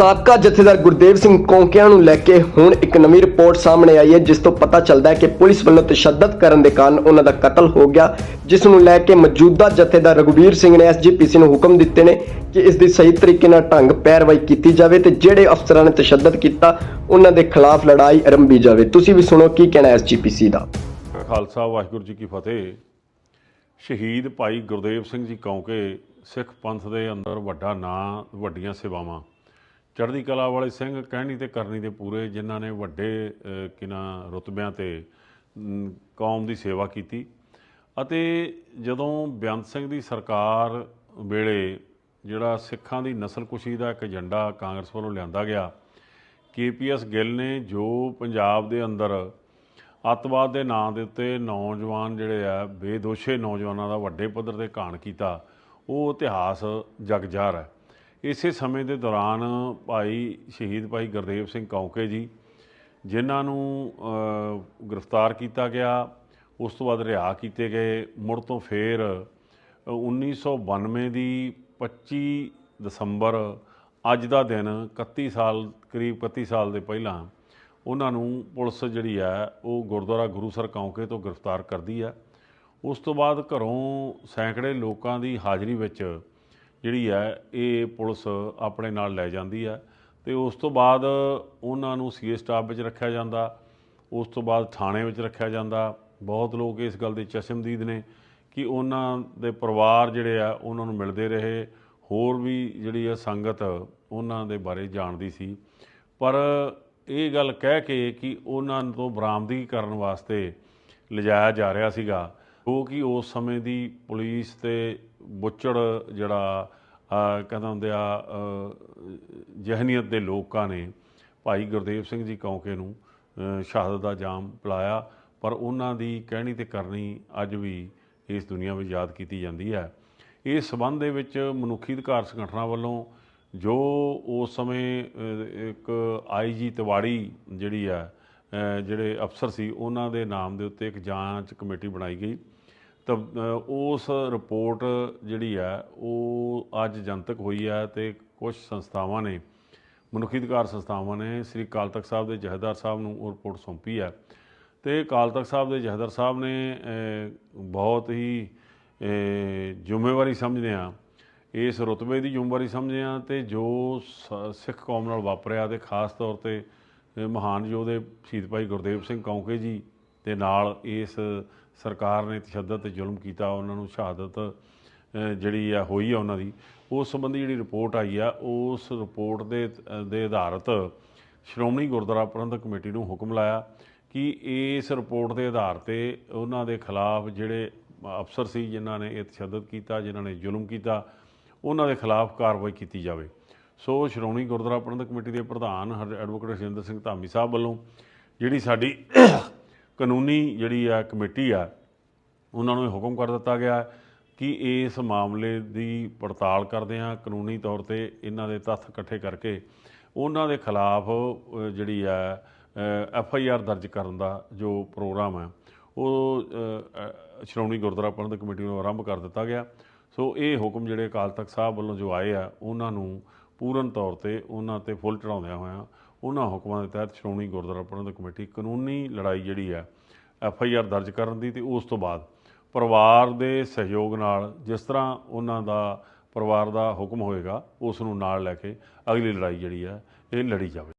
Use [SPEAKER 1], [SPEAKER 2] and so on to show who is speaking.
[SPEAKER 1] ਸਾਬਕਾ ਜਥੇਦਾਰ ਗੁਰਦੇਵ ਸਿੰਘ ਕੌਂਕਿਆਂ ਨੂੰ ਲੈ ਕੇ ਹੁਣ ਇੱਕ ਨਵੀਂ ਰਿਪੋਰਟ ਸਾਹਮਣੇ ਆਈ ਹੈ, ਜਿਸ ਤੋਂ ਪਤਾ ਚੱਲਦਾ ਹੈ ਕਿ ਪੁਲਿਸ ਵੱਲੋਂ ਤਸ਼ੱਦਦ ਕਰਨ ਦੇ ਕਾਰਨ ਉਹਨਾਂ ਦਾ ਕਤਲ ਹੋ ਗਿਆ, ਜਿਸ ਨੂੰ ਲੈ ਕੇ ਮੌਜੂਦਾ ਜਥੇਦਾਰ ਰਘੁਵੀਰ ਸਿੰਘ ਨੇ ਐਸਜੀਪੀਸੀ ਨੂੰ ਹੁਕਮ ਦਿੱਤੇ ਨੇ ਕਿ ਇਸ ਦੀ ਸਹੀ ਤਰੀਕੇ ਨਾਲ ਢੰਗ ਪੈਰਵਾਈ ਕੀਤੀ ਜਾਵੇ ਤੇ ਜਿਹੜੇ ਅਫਸਰਾਂ ਨੇ ਤਸ਼ੱਦਦ ਕੀਤਾ, ਉਹਨਾਂ ਦੇ ਖਿਲਾਫ ਲੜਾਈ ਆਰੰਭੀ ਜਾਵੇ। ਤੁਸੀਂ ਵੀ ਸੁਣੋ ਕੀ ਕਹਿਣਾ ਐਸਜੀਪੀਸੀ ਦਾ।
[SPEAKER 2] ਖਾਲਸਾ, ਵਾਹਿਗੁਰੂ ਜੀ ਕੀ ਫਤਿਹ। ਸ਼ਹੀਦ ਭਾਈ ਗੁਰਦੇਵ ਸਿੰਘ ਜੀ ਕੌਂਕੇ ਸਿੱਖ ਪੰਥ ਦੇ ਅੰਦਰ ਵੱਡਾ ਨਾਂ, ਵੱਡੀਆਂ ਸੇਵਾਵਾਂ। ਚੜ੍ਹਦੀ ਕਲਾ ਵਾਲੇ ਸਿੰਘ ਕਹਿਣੀ ਤੇ ਕਰਨੀ ਦੇ ਪੂਰੇ ਜਿਨ੍ਹਾਂ ਨੇ ਵੱਡੇ ਅਹ, ਕਿਨਾਂ ਰੁਤਬਿਆਂ ਤੇ ਕੌਮ ਦੀ ਸੇਵਾ ਕੀਤੀ। ਅਤੇ ਜਦੋਂ ਬੇਅੰਤ ਸਿੰਘ ਦੀ ਸਰਕਾਰ ਵੇਲੇ ਜਿਹੜਾ ਸਿੱਖਾਂ ਦੀ ਨਸਲਕੁਸ਼ੀ ਦਾ ਇੱਕ ਏਜੰਡਾ ਕਾਂਗਰਸ ਵੱਲੋਂ ਲਿਆਂਦਾ ਗਿਆ ਕੇਪੀਐਸ ਗਿੱਲ ਨੇ ਜੋ ਪੰਜਾਬ ਦੇ ਅੰਦਰ ਅੱਤਵਾਦ ਦੇ ਨਾਂ ਦੇ ਉੱਤੇ ਨੌਜਵਾਨ ਜਿਹੜੇ ਆ ਬੇਦੋਸ਼ੇ ਨੌਜਵਾਨਾਂ ਦਾ ਵੱਡੇ ਪੱਧਰ ਤੇ ਘਾਣ ਕੀਤਾ ਉਹ ਇਤਿਹਾਸ ਜਗਜਾਰ ਹੈ। ਇਸੇ ਸਮੇਂ ਦੇ ਦੌਰਾਨ ਭਾਈ ਸ਼ਹੀਦ ਭਾਈ ਗੁਰਦੇਵ ਸਿੰਘ ਕੌਂਕੇ ਜੀ ਜਿਨ੍ਹਾਂ ਨੂੰ ਗ੍ਰਿਫਤਾਰ ਕੀਤਾ ਗਿਆ ਉਸ ਤੋਂ ਬਾਅਦ ਰਿਹਾ ਕੀਤੇ ਗਏ ਮੁੜ ਤੋਂ ਫੇਰ ਅ, 1992 ਦੀ 25 ਦਸੰਬਰ ਅੱਜ ਦਾ ਦਿਨ 31 ਸਾਲ ਕਰੀਬ 31 ਸਾਲ ਦੇ ਪਹਿਲਾਂ ਉਹਨਾਂ ਨੂੰ ਪੁਲਿਸ ਜਿਹੜੀ ਹੈ ਉਹ ਗੁਰਦੁਆਰਾ ਗੁਰੂਸਰ ਕੌਂਕੇ ਤੋਂ ਗ੍ਰਿਫਤਾਰ ਕਰਦੀ ਹੈ। ਉਸ ਤੋਂ ਬਾਅਦ ਘਰੋਂ ਸੈਂਕੜੇ ਲੋਕਾਂ ਦੀ ਹਾਜ਼ਰੀ ਵਿੱਚ ਜਿਹੜੀ ਹੈ, ਇਹ ਪੁਲਿਸ ਆਪਣੇ ਨਾਲ ਲੈ ਜਾਂਦੀ ਹੈ ਤੇ ਉਸ ਤੋਂ ਬਾਅਦ ਉਹਨਾਂ ਨੂੰ ਸੀਏ ਸਟਾਫ ਵਿੱਚ ਰੱਖਿਆ ਜਾਂਦਾ, ਉਸ ਤੋਂ ਬਾਅਦ ਥਾਣੇ ਵਿੱਚ ਰੱਖਿਆ ਜਾਂਦਾ। ਬਹੁਤ ਲੋਕ ਇਸ ਗੱਲ ਦੇ ਚਸ਼ਮਦੀਦ ਨੇ ਕਿ ਉਹਨਾਂ ਦੇ ਪਰਿਵਾਰ ਜਿਹੜੇ ਆ, ਉਹਨਾਂ ਨੂੰ ਮਿਲਦੇ ਰਹੇ। ਹੋਰ ਵੀ ਜਿਹੜੀ ਆ ਸੰਗਤ ਉਹਨਾਂ ਦੇ ਬਾਰੇ ਜਾਣਦੀ ਸੀ। ਪਰ ਇਹ ਗੱਲ ਕਹਿ ਕੇ ਕਿ ਉਹਨਾਂ ਤੋਂ ਬਰਾਮਦਗੀ ਕਰਨ ਵਾਸਤੇ ਲਿਜਾਇਆ ਜਾ ਰਿਹਾ ਸੀਗਾ। ਜੋ ਕਿ ਉਸ ਸਮੇਂ ਦੀ ਪੁਲਿਸ ਤੇ ਬੁੱਚੜ ਜਿਹੜਾ ਕਹਿੰਦਾ ਹੁੰਦੇ ਆ ਅਹ, ਜਹਨੀਅਤ ਦੇ ਲੋਕਾਂ ਨੇ ਭਾਈ ਗੁਰਦੇਵ ਸਿੰਘ ਜੀ ਕੌਂਕੇ ਨੂੰ ਸ਼ਹਾਦਤ ਦਾ ਜਾਮ ਪਿਲਾਇਆ। ਪਰ ਉਹਨਾਂ ਦੀ ਕਹਿਣੀ ਤੇ ਕਰਨੀ ਅੱਜ ਵੀ ਇਸ ਦੁਨੀਆ ਵਿੱਚ ਯਾਦ ਕੀਤੀ ਜਾਂਦੀ ਹੈ। ਇਸ ਸਬੰਧ ਦੇ ਵਿੱਚ ਮਨੁੱਖੀ ਅਧਿਕਾਰ ਸੰਗਠਨਾਂ ਵੱਲੋਂ ਜੋ ਉਸ ਸਮੇਂ ਅਹ, ਇੱਕ ਆਈਜੀ ਤਿਵਾੜੀ ਜਿਹੜੀ ਹੈ ਜਿਹੜੇ ਅਫਸਰ ਸੀ ਉਹਨਾਂ ਦੇ ਨਾਮ ਦੇ ਉੱਤੇ ਇੱਕ ਜਾਂਚ ਕਮੇਟੀ ਬਣਾਈ ਗਈ। ਤਾਂ ਉਸ ਰਿਪੋਰਟ ਜਿਹੜੀ ਹੈ ਉਹ ਅੱਜ ਜਨਤਕ ਹੋਈ ਹੈ ਤੇ ਕੁਝ ਸੰਸਥਾਵਾਂ ਨੇ, ਮਨੁੱਖੀ ਅਧਿਕਾਰ ਸੰਸਥਾਵਾਂ ਨੇ, ਸ੍ਰੀ ਅਕਾਲ ਤਖਤ ਸਾਹਿਬ ਦੇ ਜਹੇਦਾਰ ਸਾਹਿਬ ਨੂੰ ਉਹ ਰਿਪੋਰਟ ਸੌਂਪੀ ਹੈ ਤੇ ਅਕਾਲ ਤਖਤ ਸਾਹਿਬ ਦੇ ਜਹੇਦਾਰ ਸਾਹਿਬ ਨੇ ਬਹੁਤ ਹੀ ਜ਼ਿੰਮੇਵਾਰੀ ਸਮਝਦੇ ਆ। ਇਸ ਰੁਤਬੇ ਦੀ ਜ਼ਿੰਮੇਵਾਰੀ ਸਮਝਦੇ ਆ ਤੇ ਜੋ ਸ- ਸਿੱਖ ਕੌਮ ਨਾਲ ਵਾਪਰਿਆ ਤੇ ਖਾਸ ਤੌਰ ਤੇ, ਮਹਾਨ ਯੋਧੇ ਸ਼ਹੀਦ ਭਾਈ ਗੁਰਦੇਵ ਸਿੰਘ ਕੌਂਕੇ ਜੀ ਦੇ ਨਾਲ ਇਸ ਸਰਕਾਰ ਨੇ ਤਸ਼ੱਦਦ ਤੇ ਜ਼ੁਲਮ ਕੀਤਾ ਉਹਨਾਂ ਨੂੰ ਸ਼ਹਾਦਤ ਜਿਹੜੀ ਆ ਹੋਈ ਆ ਉਹਨਾਂ ਦੀ ਉਸ ਸੰਬੰਧੀ ਜਿਹੜੀ ਰਿਪੋਰਟ ਆਈ ਆ ਉਸ ਰਿਪੋਰਟ ਦੇ ਅ, ਦੇ ਆਧਾਰਿਤ ਸ਼੍ਰੋਮਣੀ ਗੁਰਦੁਆਰਾ ਪ੍ਰਬੰਧਕ ਕਮੇਟੀ ਨੂੰ ਹੁਕਮ ਲਾਇਆ ਕਿ ਇਸ ਰਿਪੋਰਟ ਦੇ ਆਧਾਰ ਤੇ ਉਹਨਾਂ ਦੇ ਖਿਲਾਫ ਜਿਹੜੇ ਅਫਸਰ ਸੀ ਜਿਨ੍ਹਾਂ ਨੇ ਇਹ ਤਸ਼ੱਦਦ ਕੀਤਾ ਜਿਨ੍ਹਾਂ ਨੇ ਜ਼ੁਲਮ ਕੀਤਾ ਉਹਨਾਂ ਦੇ ਖਿਲਾਫ ਕਾਰਵਾਈ ਕੀਤੀ ਜਾਵੇ। ਸੋ ਸ਼੍ਰੋਮਣੀ ਗੁਰਦੁਆਰਾ ਪ੍ਰਬੰਧਕ ਕਮੇਟੀ ਦੇ ਪ੍ਰਧਾਨ ਹਰ- ਐਡਵੋਕੇਟ ਰਜਿੰਦਰ ਸਿੰਘ ਧਾਮੀ ਸਾਹਿਬ ਵੱਲੋਂ ਜਿਹੜੀ ਸਾਡੀ ਕਾਨੂੰਨੀ ਜਿਹੜੀ ਆ ਕਮੇਟੀ ਆ, ਉਹਨਾਂ ਨੂੰ ਇਹ ਹੁਕਮ ਕਰ ਦਿੱਤਾ ਗਿਆ ਕਿ ਇਸ ਮਾਮਲੇ ਦੀ ਪੜਤਾਲ ਕਰਦੇ ਹਾਂ ਕਾਨੂੰਨੀ ਤੌਰ ਤੇ ਇਹਨਾਂ ਦੇ ਤੱਥ ਇਕੱਠੇ ਕਰਕੇ। ਉਹਨਾਂ ਦੇ ਖਿਲਾਫ ਜਿਹੜੀ ਆ ਐਫ ਆਈ ਆਰ ਦਰਜ ਕਰਨ ਦਾ ਜੋ ਪ੍ਰੋਗਰਾਮ ਹੈ ਉਹ ਸ਼੍ਰੋਮਣੀ ਗੁਰਦੁਆਰਾ ਪ੍ਰਬੰਧਕ ਕਮੇਟੀ ਨੂੰ ਆਰੰਭ ਕਰ ਦਿੱਤਾ ਗਿਆ। ਸੋ ਇਹ ਹੁਕਮ ਜਿਹੜੇ ਅਕਾਲ ਤਖਤ ਸਾਹਿਬ ਵੱਲੋਂ ਜੋ ਆਏ ਆ, ਉਹਨਾਂ ਨੂੰ ਪੂਰਨ ਤੌਰ ਤੇ ਉਹਨਾਂ ਤੇ ਫੁੱਲ ਚੜਾਉਂਦਿਆਂ ਹੋਇਆਂ ਉਹਨਾਂ ਹੁਕਮਾਂ ਦੇ ਤਹਿਤ ਸ਼੍ਰੋਮਣੀ ਗੁਰਦੁਆਰਾ ਪ੍ਰਬੰਧਕ ਕਮੇਟੀ ਕਾਨੂੰਨੀ ਲੜਾਈ ਜਿਹੜੀ ਹੈ, ਐਫ ਆਈ ਆਰ ਦਰਜ ਕਰਨ ਦੀ ਤੇ ਉਸ ਤੋਂ ਬਾਅਦ ਪਰਿਵਾਰ ਦੇ ਸਹਿਯੋਗ ਨਾਲ ਜਿਸ ਤਰ੍ਹਾਂ ਉਹਨਾਂ ਦਾ ਪਰਿਵਾਰ ਦਾ ਹੁਕਮ ਹੋਏਗਾ, ਉਸ ਨੂੰ ਨਾਲ ਲੈ ਕੇ ਅਗਲੀ ਲੜਾਈ ਜਿਹੜੀ ਹੈ, ਇਹ ਲੜੀ ਜਾਵੇ।